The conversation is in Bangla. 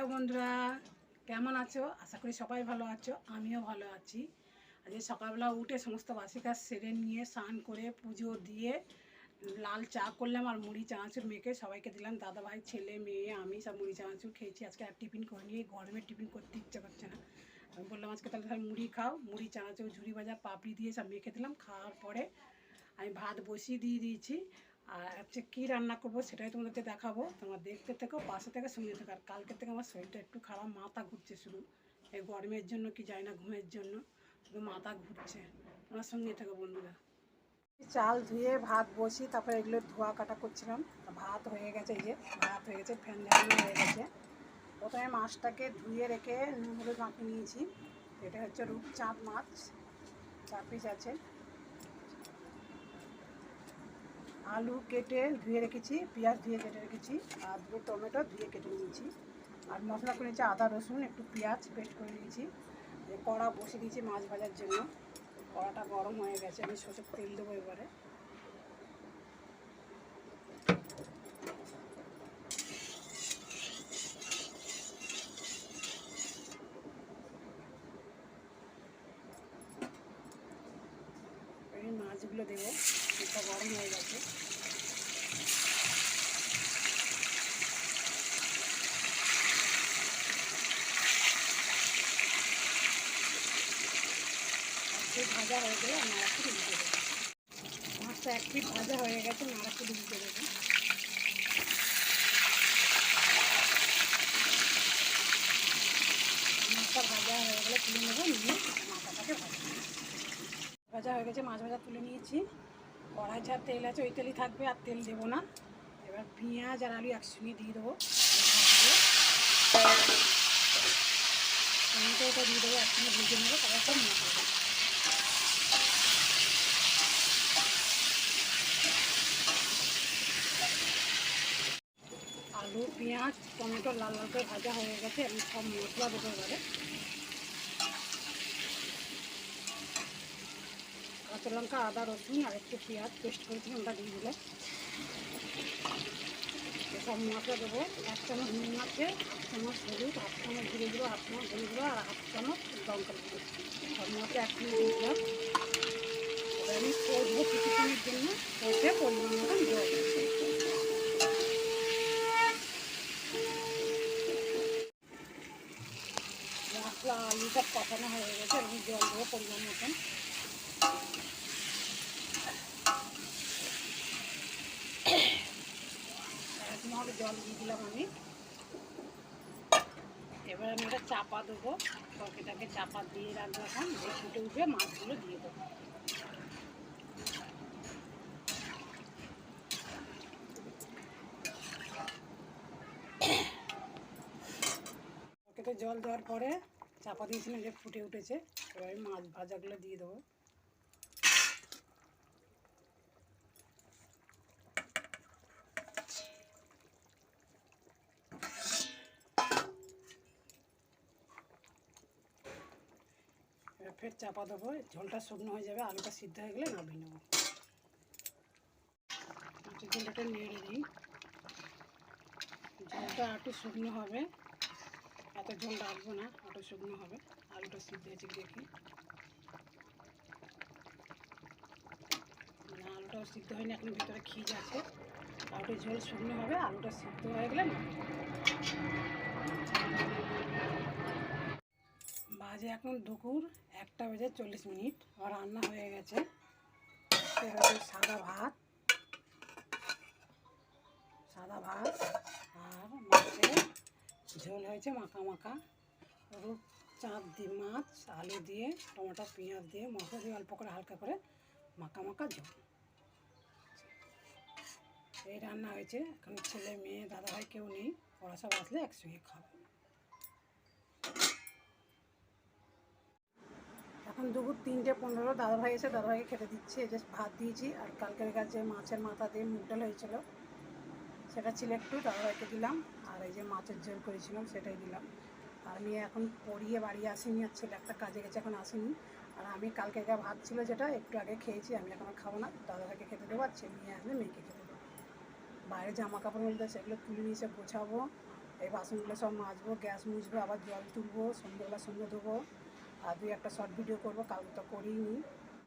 হ্যালো বন্ধুরা, কেমন আছো? আশা করি সবাই ভালো আছো, আমিও ভালো আছি। আজকে সকালবেলা উঠে সমস্ত বাসি কাজ সেরে নিয়ে স্নান করে পুজো দিয়ে লাল চা করলাম আর মুড়ি, চানাচুর মেখে সবাইকে দিলাম। দাদা ভাই ছেলে, মেয়ে, আমি সব মুড়ি, চানাচুর খেয়েছি। আজকে আর টিফিন করে নিয়ে গরমের টিফিন করতে ইচ্ছে করছে না। আমি বললাম, আজকে তাহলে তাহলে মুড়ি খাও। মুড়ি, চানাচুর, ঝুড়ি ভাজা, পাপড়ি দিয়ে সব মেখে দিলাম। খাওয়ার পরে আমি ভাত বসিয়ে দিয়ে দিয়েছি। আর হচ্ছে কী রান্না করব সেটাই তোমাদেরকে দেখাবো। তোমরা দেখতে থেকো, পাশে থেকে শুনে থাকো। আর কালকে থেকে আমার শরীরটা একটু খারাপ, মাথা ঘুরছে শুধু। এই গরমের জন্য কি যায় না, ঘুমের জন্য। শুধু মাথা ঘুরছে। আমার সঙ্গে থাকো বন্ধুরা। চাল ধুয়ে, ভাত বসি, তারপরে এগুলো ধোয়া কাটা করছিলাম। ভাত হয়ে গেছে, এই যে ভাত হয়ে গেছে, ফ্যান দেখানো হয়ে গেছে। প্রথমে মাছটাকে ধুয়ে রেখে হলুদ মাখিয়ে নিয়েছি। এটা হচ্ছে রূপচাঁদ মাছ। চার পিস আছে। আলু কেটে ধুয়ে রেখেছি, পেঁয়াজ ধুয়ে কেটে রেখেছি, আর দুটো টমেটো ধুয়ে কেটে নিয়েছি। আর মশলা করে নিয়েছি আদা, রসুন, একটু পেঁয়াজ পেস্ট করে নিয়েছি। কড়া বসে দিয়েছি মাছ ভাজার জন্য। কড়াটা গরম হয়ে গেছে, আমি সরষের তেল দেবো এবারে মাছগুলো দেবো। তেলটা গরম হয়ে গেছে। ভাজা হয়ে গেলে নাড়াতে দিতে দেবো। মাছটা এক পিঠ ভাজা হয়ে গেছে নাড়াতে দিতে দেবো। মাছটা ভাজা হয়ে গেলে তুলে নেব, নিয়ে মাথাটাকে ভাজা ভাজা হয়ে গেছে, মাছ ভাজা তুলে নিয়েছি। কড়াই যা তেল আছে, ওই তেলই থাকবে, আর তেল দেবো না। এবার পেঁয়াজ আর আলু একসঙ্গে দিয়ে দেবো। টমেটোটা দিয়ে দেবো, একসঙ্গে ভেজে নেব, তারপর সব মশলা দেবো। আলু, পেঁয়াজ, টমেটো লাল লাল করে ভাজা হয়ে গেছে আমি সব মশলা দেবো এবারে। কাঁচা লঙ্কা, আদা, রসুন, আর একটু পেঁয়াজ পেস্ট করেছিলাম আমরা দিয়ে দিলে সব মশলা দেবো। এক চামচ নুন আছে হাফ চামচ হলুদ হাফ চামচ ঘুরে দেবো হাফ চামচ হলুদ দেবো আর হাফ চামচ লঙ্কা দেবো সব মশলা একসঙ্গে দিয়ে দিলাম। আমি কষবো কিছুক্ষণের জন্য। কষে পরিমাণ মতন জল। মশলা আলু সব কষানো হয়ে গেছে, আমি জল দেবো পরিমাণ মতন এক মগ জল দিয়ে দিলাম আমি। এবার আমি এটা চাপা দেবো। তরকারিটাকে চাপা দিয়ে রাখব এখন ফুটে উঠে মাছগুলো দিয়ে দেবো। জল দেওয়ার পরে চাপা দিয়েছিলাম যে ফুটে উঠেছে। এবার মাছ ভাজাগুলো দিয়ে দেবো। এবার ফের চাপা দেবো, ঝোলটা শুকনো হয়ে যাবে, আলুটা সিদ্ধ হয়ে গেলে নামিয়ে নেব। ঝোলটা নেড়ে দিই। ঝোলটা একটু শুকনো হবে। এত ঝোল রাখব না একটু শুকনো হবে। আলুটা সিদ্ধ হয়েছে দেখি। না, আলুটাও সিদ্ধ হয়নি, এখন ভিতরে খিজ আছে। আলুটা ঝোল শুকনো হবে, আলুটা সিদ্ধ হয়ে গেলে নামিয়ে নেব। বাজে এখন দুপুর একটা বেজে চল্লিশ মিনিট। আমার রান্না হয়ে গেছে। সাদা ভাত। সাদা ভাত আর মাছের ঝোল হয়েছে মাখা মাখা। রূপ চাঁদ দিয়ে মাছ, আলু দিয়ে, টমেটো, পেঁয়াজ দিয়ে, মশলা দিয়ে অল্প করে হালকা করে মাখা মাখা ঝোল। এই রান্না হয়েছে। এখন ছেলে, মেয়ে, দাদাভাই কেউ নেই। ওরা সব আসলে একসঙ্গে খাব। এখন দুপুর তিনটে পনেরো, দাদাভাই এসে দাদাভাইকে খেতে দিচ্ছে। যে ভাত দিয়েছি আর কালকের কাছে মাছের মাথা দিয়ে মুগ হয়েছিল, সেটা ছিল একটু, দাদাভাইকে দিলাম। আর এই যে মাছের ঝোল করেছিলাম, সেটাই দিলাম। আর আমি এখন পড়িয়ে বাড়ি আসিনি, আর ছেলে একটা কাজে গেছে, এখন আসিনি। আর আমি কালকে যা ভাত ছিল যেটা, একটু আগে খেয়েছি, আমি এখন খাব না। দাদাভাইকে খেতে দেবো, আর ছেলে নিয়ে আসলে মেয়েকে খেতে দেবো। বাইরে জামা কাপড় বলতে সেগুলো তুলে নিয়ে এসে গোছাবো। এই বাসনগুলো সব মাজবো, গ্যাস মুছবো, আবার জল তুলবো, সন্ধ্যেবেলা সন্ধ্যে দেবো আর দুই একটা শর্ট ভিডিও করব কাল তো করিনি।